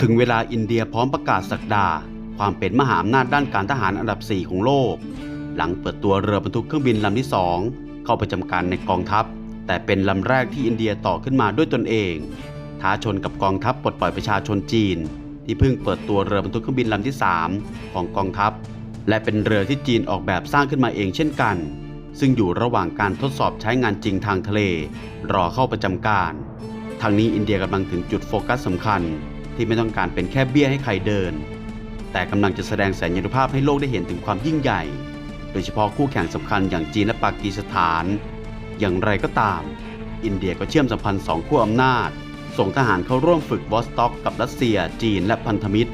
ถึงเวลาอินเดียพร้อมประกาศสักดา ความเป็นมหาอำนาจด้านการทหารอันดับ 4 ของโลก หลังเปิดตัวเรือบรรทุกเครื่องบินลำที่ 2 เข้าประจำการในกองทัพ แต่เป็นลำแรกที่อินเดียต่อขึ้นมาด้วยตนเอง ท้าชนกับกองทัพปลดปล่อยประชาชนจีน ที่เพิ่งเปิดตัวเรือบรรทุกเครื่องบินลำที่ 3 ของกองทัพ และเป็นเรือที่จีนออกแบบสร้างขึ้นมาเองเช่นกัน ซึ่งอยู่ระหว่างการทดสอบใช้งานจริงทางทะเล รอเข้าประจำการ ทางนี้อินเดียกำลังถึงจุดโฟกัสสำคัญที่ไม่ต้องการเป็นแค่เบี้ยให้ใครเดิน แต่กำลังจะแสดงแสนยานุภาพให้โลกได้เห็นถึงความยิ่งใหญ่ โดยเฉพาะคู่แข่งสำคัญอย่างจีนและปากีสถาน อย่างไรก็ตาม อินเดียก็เชื่อมสัมพันธ์สองขั้วอำนาจ ส่งทหารเข้าร่วมฝึกวอสต็อกกับรัสเซีย จีนและพันธมิตร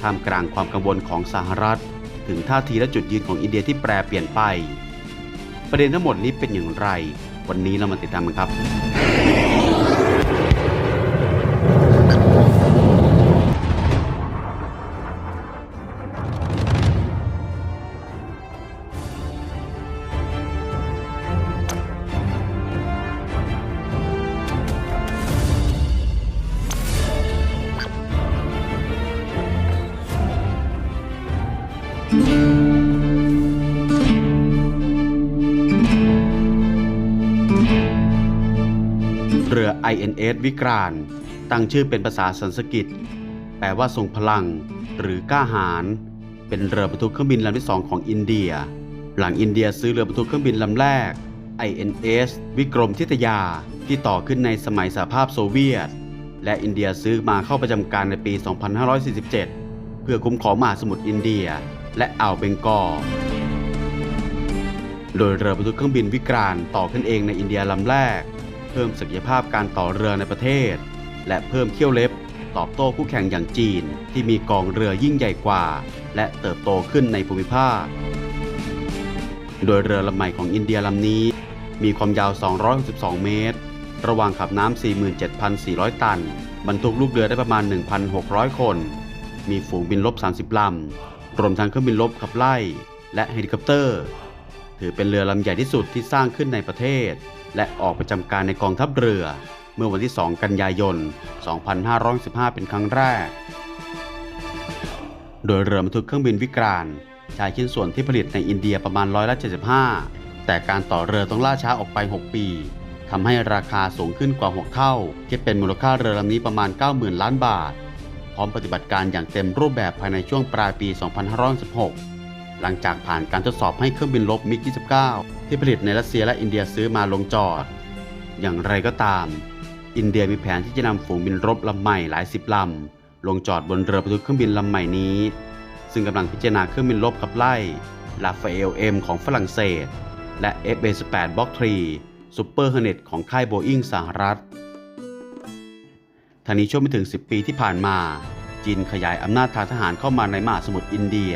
ท่ามกลางความกังวลของสหรัฐ ถึงท่าทีและจุดยืนของอินเดียที่แปรเปลี่ยนไป ประเด็นทั้งหมดนี้เป็นอย่างไร วันนี้เรามาติดตามกันครับ INS วิกรานตั้งชื่อเป็นภาษาสันสกฤต แปลว่าทรงพลัง หรือกล้าหาญ เป็นเรือบรรทุกเครื่องบินลำที่สองของอินเดีย หลังอินเดียซื้อเรือบรรทุกเครื่องบินลำแรก INS วิกรมทิตยาที่ต่อขึ้นในสมัยสหภาพโซเวียต และอินเดียซื้อมาเข้าประจำการในปี 2547 เพื่อคุ้มครองมหาสมุทรอินเดีย และอ่าวเบงกอล โดยเรือบรรทุกเครื่องบินวิกรานต่อขึ้นเองในอินเดียลำแรก เพิ่มศักยภาพการต่อเรือในประเทศ และเพิ่มเขี้ยวเล็บ ตอบโต้คู่แข่งอย่างจีน ที่มีกองเรือยิ่งใหญ่กว่า และเติบโตขึ้นในภูมิภาค โดยเรือลำใหม่ของอินเดียลำนี้ มีความยาว 262 เมตร ระหว่างขับน้ำ47,400 ตัน บรรทุกลูกเรือได้ประมาณ 1,600 คน มีฝูงบินรบ30 ลำรวมทั้งเครื่องบินรบขับไล่ และเฮลิคอปเตอร์ ถือเป็นเรือลำใหญ่ที่สุดที่สร้างขึ้นในประเทศ และออกประจำการในกองทัพเรือ เมื่อวันที่ 2 กันยายน 2515 เป็นครั้งแรก โดยเรือบรรทุกเครื่องบินวิกรานใช้ชิ้นส่วนที่ผลิตในอินเดียประมาณร้อยละ75 แต่การต่อเรือต้องล่าช้าออกไป 6 ปีทำให้ราคาสูงขึ้นกว่า 6 เท่าคิดเป็นมูลค่าเรือลำนี้ประมาณ 90,000 ล้านบาท พร้อมปฏิบัติการอย่างเต็มรูปแบบภายในช่วงปลายปี 2516 หลังจากผ่านการทดสอบให้เครื่องบินรบมิก 29 ที่ผลิตในรัสเซียและอินเดียซื้อมาลงจอด อย่างไรก็ตาม อินเดียมีแผนที่จะนำฝูงบินรบลำใหม่หลายสิบลำลงจอดบนเรือบรรทุกเครื่องบินลำใหม่นี้ ซึ่งกำลังพิจารณาเครื่องบินรบขับไล่ลาฟาเอลเอ็มของฝรั่งเศส และ F-18 Block 3 Super Hornet ของค่ายโบอิงสหรัฐทางนี้ช่วงไม่ถึง 10 ปีที่ผ่านมา จีนขยายอำนาจทางทหารเข้ามาในมหาสมุทรอินเดีย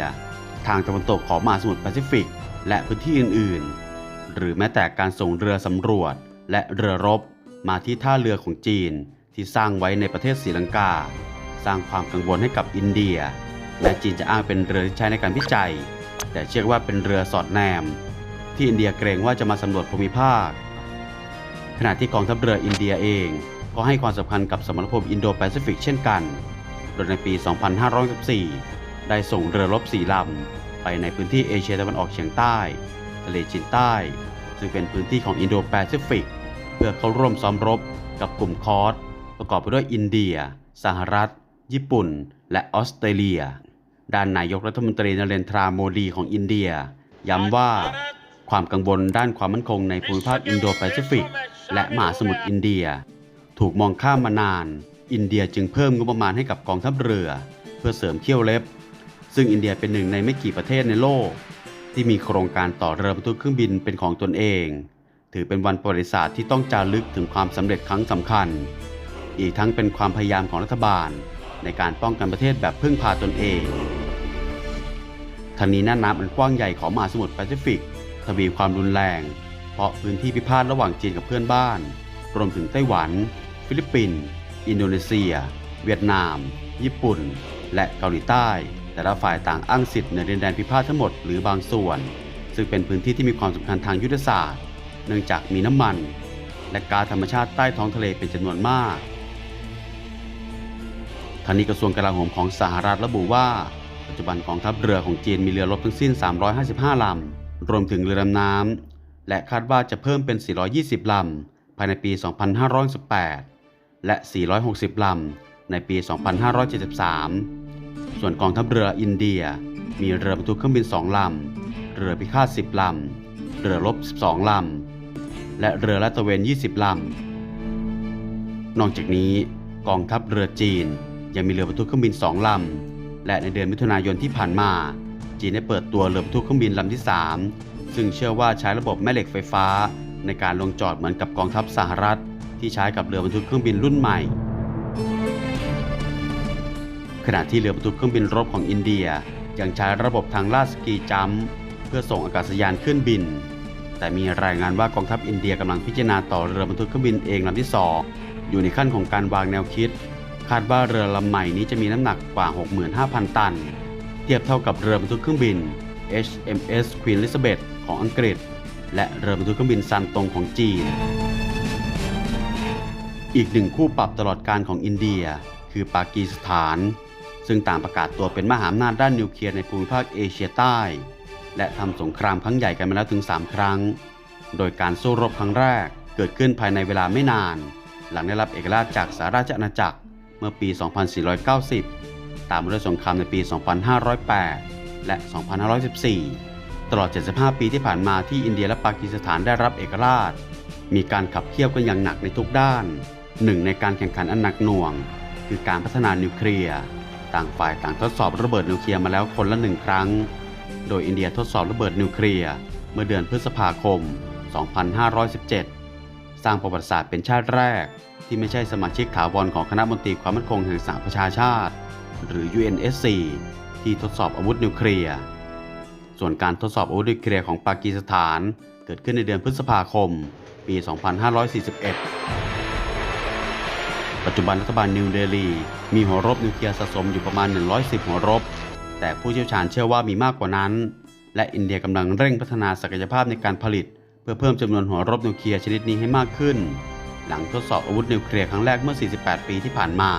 ทางตะวันตกของมหาสมุทรแปซิฟิก และพื้นที่อื่นๆ หรือแม้แต่การส่งเรือสำรวจและเรือรบมาที่ท่าเรือของจีนที่สร้างไว้ในประเทศศรีลังกา สร้างความกังวลให้กับอินเดีย และจีนจะอ้างเป็นเรือที่ใช้ในการวิจัย แต่เชื่อว่าเป็นเรือสอดแนม ที่อินเดียเกรงว่าจะมาสำรวจภูมิภาค ขณะที่กองทัพเรืออินเดียเองก็ให้ความสำคัญกับสมรภูมิอินโดแปซิฟิกเช่นกัน โดยในปี 2514 ได้ส่งเรือรบสี่ลำ ไปในพื้นที่เอเชียตะวันออกเฉียงใต้ ทะเลจีนใต้ ซึ่งเป็นพื้นที่ของอินโดแปซิฟิก เพื่อเข้าร่วมซ้อมรบกับกลุ่มคอร์สประกอบไปด้วยอินเดีย สหรัฐ ญี่ปุ่น และออสเตรเลีย ด้านนายกรัฐมนตรีนเรนทราโมดีของอินเดีย ย้ำว่าความกังวลด้านความมั่นคงในภูมิภาคอินโดแปซิฟิก และมหาสมุทรอินเดีย ถูกมองข้ามมานาน อินเดียจึงเพิ่มงบประมาณให้กับกองทัพเรือ เพื่อเสริมเขี้ยวเล็บ ซึ่งอินเดียเป็นหนึ่งในไม่กี่ประเทศในโลก ที่มีโครงการต่อเรือบรรทุกเครื่องบินเป็นของตนเอง ถือเป็นวันประวัติศาสตร์ที่ต้องจารึกถึงความสำเร็จครั้งสำคัญ อีกทั้งเป็นความพยายามของรัฐบาล ในการป้องกันประเทศแบบพึ่งพาตนเองทางนี้น้าน้ำอันกว้างใหญ่ของมหาสมุทรแปซิฟิกทวีความรุนแรง เพราะพื้นที่พิพาทระหว่างจีนกับเพื่อนบ้าน รวมถึงไต้หวัน ฟิลิปปินส์อินโดนีเซีย เวียดนาม ญี่ปุ่น และเกาหลีใต้ แต่ละฝ่ายต่างอ้างสิทธิ์ในดินแดนพิพาททั้งหมดหรือบางส่วน ซึ่งเป็นพื้นที่ที่มีความสำคัญทางยุทธศาสตร์ เนื่องจากมีน้ำมัน และก๊าซธรรมชาติใต้ท้องทะเลเป็นจำนวนมากทางนี้กระทรวงกลาโหมของสหรัฐระบุว่า ปัจจุบันกองทัพเรือของจีนมีเรือรบทั้งสิ้น 355 ลำ รวมถึงเรือดำน้ำ และคาดว่าจะเพิ่มเป็น 420 ลำ ภายในปี 2518 และ 460 ลำ ในปี 2573 ส่วนกองทัพเรืออินเดีย มีเรือบรรทุกเครื่องบิน2ลำ เรือพิฆาต10ลำ เรือรบ12ลำ และเรือลาดตระเวน20ลำ นอกจากนี้กองทัพเรือจีนยังมีเรือบรรทุกเครื่องบิน2ลำ และในเดือนมิถุนายนที่ผ่านมา จีนได้เปิดตัวเรือบรรทุกเครื่องบินลำที่ 3 ซึ่งเชื่อว่าใช้ระบบแม่เหล็กไฟฟ้า ในการลงจอดเหมือนกับกองทัพสหรัฐ ที่ใช้กับเรือบรรทุกเครื่องบินรุ่นใหม่ ขณะที่เรือบรรทุกเครื่องบินรบของอินเดียยังใช้ระบบทางลาดสกีจัมเพื่อส่งอากาศยานขึ้นบิน แต่มีรายงานว่ากองทัพอินเดียกำลังพิจารณาต่อเรือบรรทุกเครื่องบินเองลำที่สองอยู่ในขั้นของการวางแนวคิด คาดว่าเรือลำใหม่นี้จะมีน้ำหนักกว่า 65,000 ตัน เทียบเท่ากับเรือบรรทุกเครื่องบิน HMS Queen Elizabeth ของอังกฤษ และเรือบรรทุกเครื่องบินซันตงของจีน อีกหนึ่งคู่ปรับตลอดการของอินเดีย คือปากีสถาน ซึ่งต่างประกาศตัวเป็นมหาอำนาจด้านนิวเคลียร์ในภูมิภาคเอเชียใต้ และทำสงครามครั้งใหญ่กันมาแล้วถึง 3 ครั้ง โดยการสู้รบครั้งแรกเกิดขึ้นภายในเวลาไม่นาน หลังได้รับเอกราชจากสหราชอาณาจักรเมื่อปี 2490 ตามด้วยสงครามในปี 2508 และ 2514 ตลอด 75 ปีที่ผ่านมาที่อินเดียและปากีสถานได้รับเอกราช มีการขับเคี่ยวกันอย่างหนักในทุกด้าน หนึ่งในการแข่งขันอันหนักหน่วง คือการพัฒนานิวเคลียร์ ต่างฝ่ายต่างทดสอบระเบิดนิวเคลียร์มาแล้วคนละหนึ่งครั้ง โดยอินเดียทดสอบระเบิดนิวเคลียร์เมื่อเดือนพฤษภาคม 2517 สร้างประวัติศาสตร์เป็นชาติแรก ที่ไม่ใช่สมาชิกถาวรของคณะมนตรีความมั่นคงแห่งสหประชาชาติ หรือ UNSC ที่ทดสอบอาวุธนิวเคลียร์ส่วนการทดสอบอาวุธนิวเคลียร์ของปากีสถาน เกิดขึ้นในเดือนพฤษภาคม ปี 2541 ปัจจุบันรัฐบาลนิวเดลีมีหัวรบนิวเคลียร์สะสมอยู่ประมาณ 110 หัวรบ แต่ผู้เชี่ยวชาญเชื่อว่ามีมากกว่านั้น และอินเดียกำลังเร่งพัฒนาศักยภาพในการผลิต เพื่อเพิ่มจำนวนหัวรบนิวเคลียร์ชนิดนี้ให้มากขึ้น หลังทดสอบอาวุธนิวเคลียร์ครั้งแรกเมื่อ 48 ปีที่ผ่านมา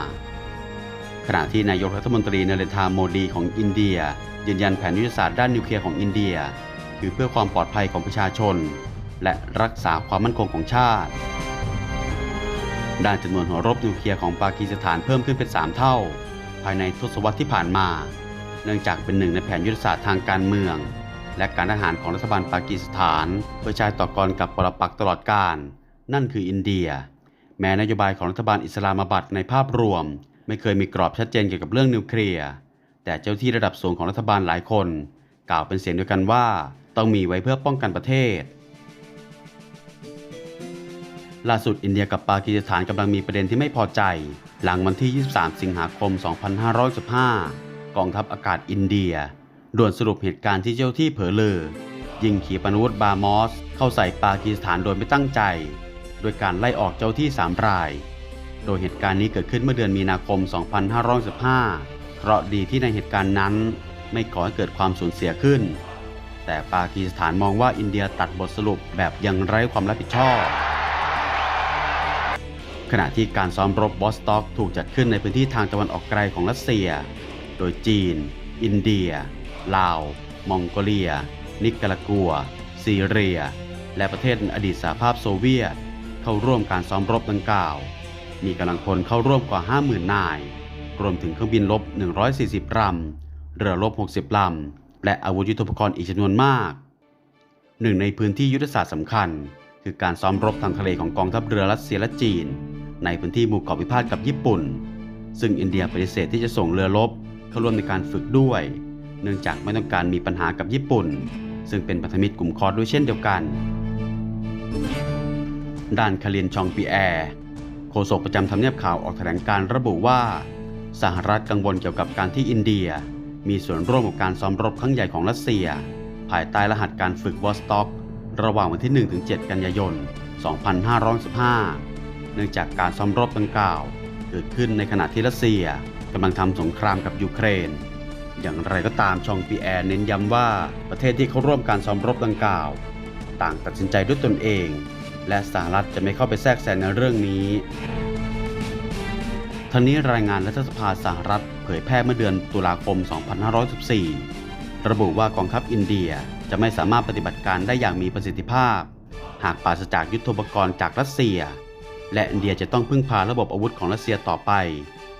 ขณะที่นายกรัฐมนตรีนเรนทาโมดีของอินเดีย ยืนยันแผนยุทธศาสตร์ด้านนิวเคลียร์ของอินเดีย คือเพื่อความปลอดภัยของประชาชน และรักษาความมั่นคงของชาติ ด้านจำนวนหัวรบนิวเคลียร์ของปากีสถานเพิ่มขึ้นเป็น 3 เท่า ภายในทศวรรษที่ผ่านมา เนื่องจากเป็นหนึ่งในแผนยุทธศาสตร์ทางการเมือง และการทหารของรัฐบาลปากีสถานเพื่อใช้ต่อกรกับปรปักตลอดการ นั่นคืออินเดีย แม้นโยบายของรัฐบาลอิสลามบัดในภาพรวม ไม่เคยมีกรอบชัดเจนเกี่ยวกับเรื่องนิวเคลียร์แต่เจ้าที่ระดับสูงของรัฐบาลหลายคน กล่าวเป็นเสียงเดียวกันว่า ต้องมีไว้เพื่อป้องกันประเทศ ล่าสุดอินเดียกับปากีสถานกำลังมีประเด็นที่ไม่พอใจ หลังวันที่ 23 สิงหาคม 2515 กองทัพอากาศอินเดีย ด่วนสรุปเหตุการณ์ที่เจ้าที่เผลอเลอยิงขีปนาวุธบาร์มอส เข้าใส่ปากีสถานโดยไม่ตั้งใจ โดยการไล่ออกเจ้าที่ 3 ราย โดยเหตุการณ์นี้เกิดขึ้นเมื่อเดือนมีนาคม 2515เพราะดีที่ในเหตุการณ์นั้น ไม่ก่อให้เกิดความสูญเสียขึ้น แต่ปากีสถานมองว่าอินเดียตัดบทสรุปแบบยังไร้ความรับผิดชอบ ขณะที่การซ้อมรบบอสต็อกถูกจัดขึ้นในพื้นที่ทางตะวันออกไกลของรัสเซีย โดยจีน อินเดีย ลาว มองโกเลีย นิการากัว ซีเรีย และประเทศอดีตสหภาพโซเวียต เข้าร่วมการซ้อมรบดังกล่าว มีกำลังพลเข้าร่วมกว่า 50,000 นาย รวมถึงเครื่องบินรบ140ลำเรือรบ60ลำและอาวุธยุทโธปกรณ์อีกจำนวนมาก หนึ่งในพื้นที่ยุทธศาสตร์สำคัญ คือการซ้อมรบทางทะเลของกองทัพเรือรัสเซียและจีน ในพื้นที่หมู่เกาะพิพาทกับญี่ปุ่น ซึ่งอินเดียปฏิเสธที่จะส่งเรือรบเข้าร่วมในการฝึกด้วย เนื่องจากไม่ต้องการมีปัญหากับญี่ปุ่น ซึ่งเป็นพันธมิตรกลุ่มคอร์ดด้วยเช่นเดียวกัน ด้านคาเลียนชองปีแอร์โฆษกประจำทำเนียบข่าวออกแถลงการระบุว่า สหรัฐกังวลเกี่ยวกับการที่อินเดีย มีส่วนร่วมกับการซ้อมรบครั้งใหญ่ของรัสเซีย ภายใต้รหัสการฝึกวอสต็อก ระหว่างวันที่ 1-7 กันยายน 2515 เนื่องจากการซ้อมรบดังกล่าว เกิดขึ้นในขณะที่รัสเซียกำลังทำสงครามกับยูเครน อย่างไรก็ตามชองปีแอร์เน้นย้ำว่าประเทศที่เข้าร่วมการซ้อมรบดังกล่าว ต่างตัดสินใจด้วยตนเอง และสหรัฐจะไม่เข้าไปแทรกแซงในเรื่องนี้ทั้งนี้รายงานรัฐสภาสหรัฐเผยแพร่เมื่อเดือนตุลาคม 2514 ระบุว่ากองทัพอินเดีย จะไม่สามารถปฏิบัติการได้อย่างมีประสิทธิภาพ หากปราศจากยุทโธปกรณ์จากรัสเซีย และอินเดียจะต้องพึ่งพาระบบอาวุธของรัสเซียต่อไป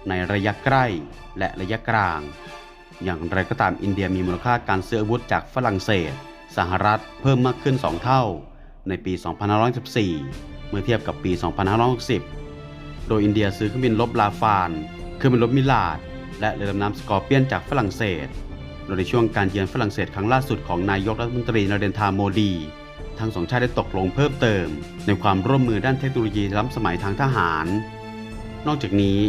ในระยะใกล้และระยะกลาง อย่างไรก็ตามอินเดียมีมูลค่าการซื้ออาวุธจากฝรั่งเศส สหรัฐเพิ่มมากขึ้น 2 เท่า ในปี 2514 เมื่อเทียบกับปี 2560 โดยอินเดียซื้อเครื่องบินรบลาฟานเครื่องบินรบมิลาด และเรือดำน้ำสกอร์เปียนจากฝรั่งเศส โดยในช่วงการเยือนฝรั่งเศสครั้งล่าสุดของนายกรัฐมนตรีนาเรนทาโมดี ทั้งสองชาติได้ตกลงเพิ่มเติม ในความร่วมมือด้านเทคโนโลยีล้ำสมัยทางทหาร นอกจากนี้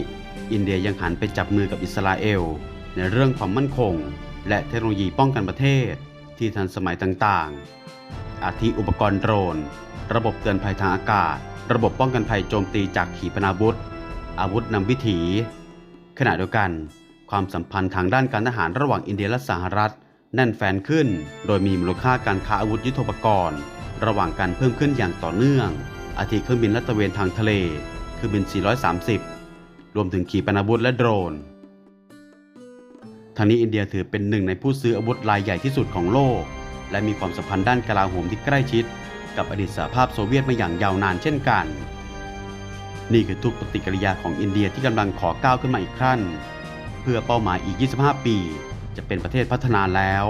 อินเดียยังหันไปจับมือกับอิสราเอล ในเรื่องความมั่นคง และเทคโนโลยีป้องกันประเทศที่ทันสมัยต่างๆ อาทิอุปกรณ์โดรน ระบบเตือนภัยทางอากาศ ระบบป้องกันภัยโจมตีจากขีปนาวุธ อาวุธนำวิถี ขณะเดียวกัน ความสัมพันธ์ทางด้านการทหารระหว่างอินเดียและสหรัฐ แน่นแฟนขึ้น โดยมีมูลค่าการค้าอาวุธยุทโธปกรณ์ ระหว่างกันเพิ่มขึ้นอย่างต่อเนื่อง อาทิเครื่องบินลาดตเวนทางทะเลเครื่องบิน 430 รวมถึงขีปนาวุธและโดรนทางนี้อินเดียถือเป็นหนึ่งในผู้ซื้ออาวุธรายใหญ่ที่สุดของโลก และมีความสัมพันธ์ด้านกลาโหมที่ใกล้ชิด กับอดีตสหภาพโซเวียตมาอย่างยาวนานเช่นกัน นี่คือทุกปฏิกิริยาของอินเดียที่กำลังขอก้าวขึ้นมาอีกขั้น พื่อเป้าหมายอีก 25 ปี จะเป็นประเทศพัฒนาแล้ว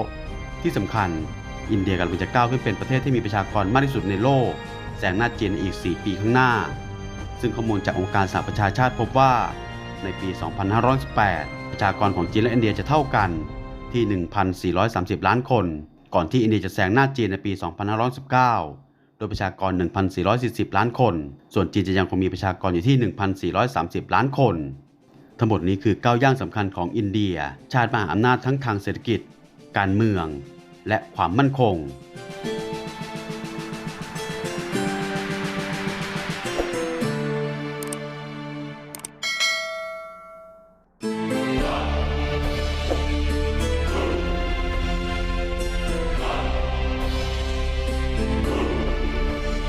ที่สำคัญ อินเดียกำลังจะก้าวขึ้นเป็นประเทศที่มีประชากรมากที่สุดในโลกแซงหน้าจีนในอีก 4 ปีข้างหน้า ซึ่งข้อมูลจากองค์การสหประชาชาติพบว่า ในปี 2518 ประชากรของจีนและอินเดียจะเท่ากันที่ 1,430 ล้านคน ก่อนที่อินเดียจะแซงหน้าจีนในปี 2519 โดยประชากร 1,440 ล้านคน ส่วนจีนจะยังคงมีประชากรอยู่ที่ 1,430 ล้านคน ทั้งหมดนี้คือก้าวย่างสำคัญของอินเดีย ชาติมหาอำนาจทั้งทางเศรษฐกิจ การเมือง และความมั่นคง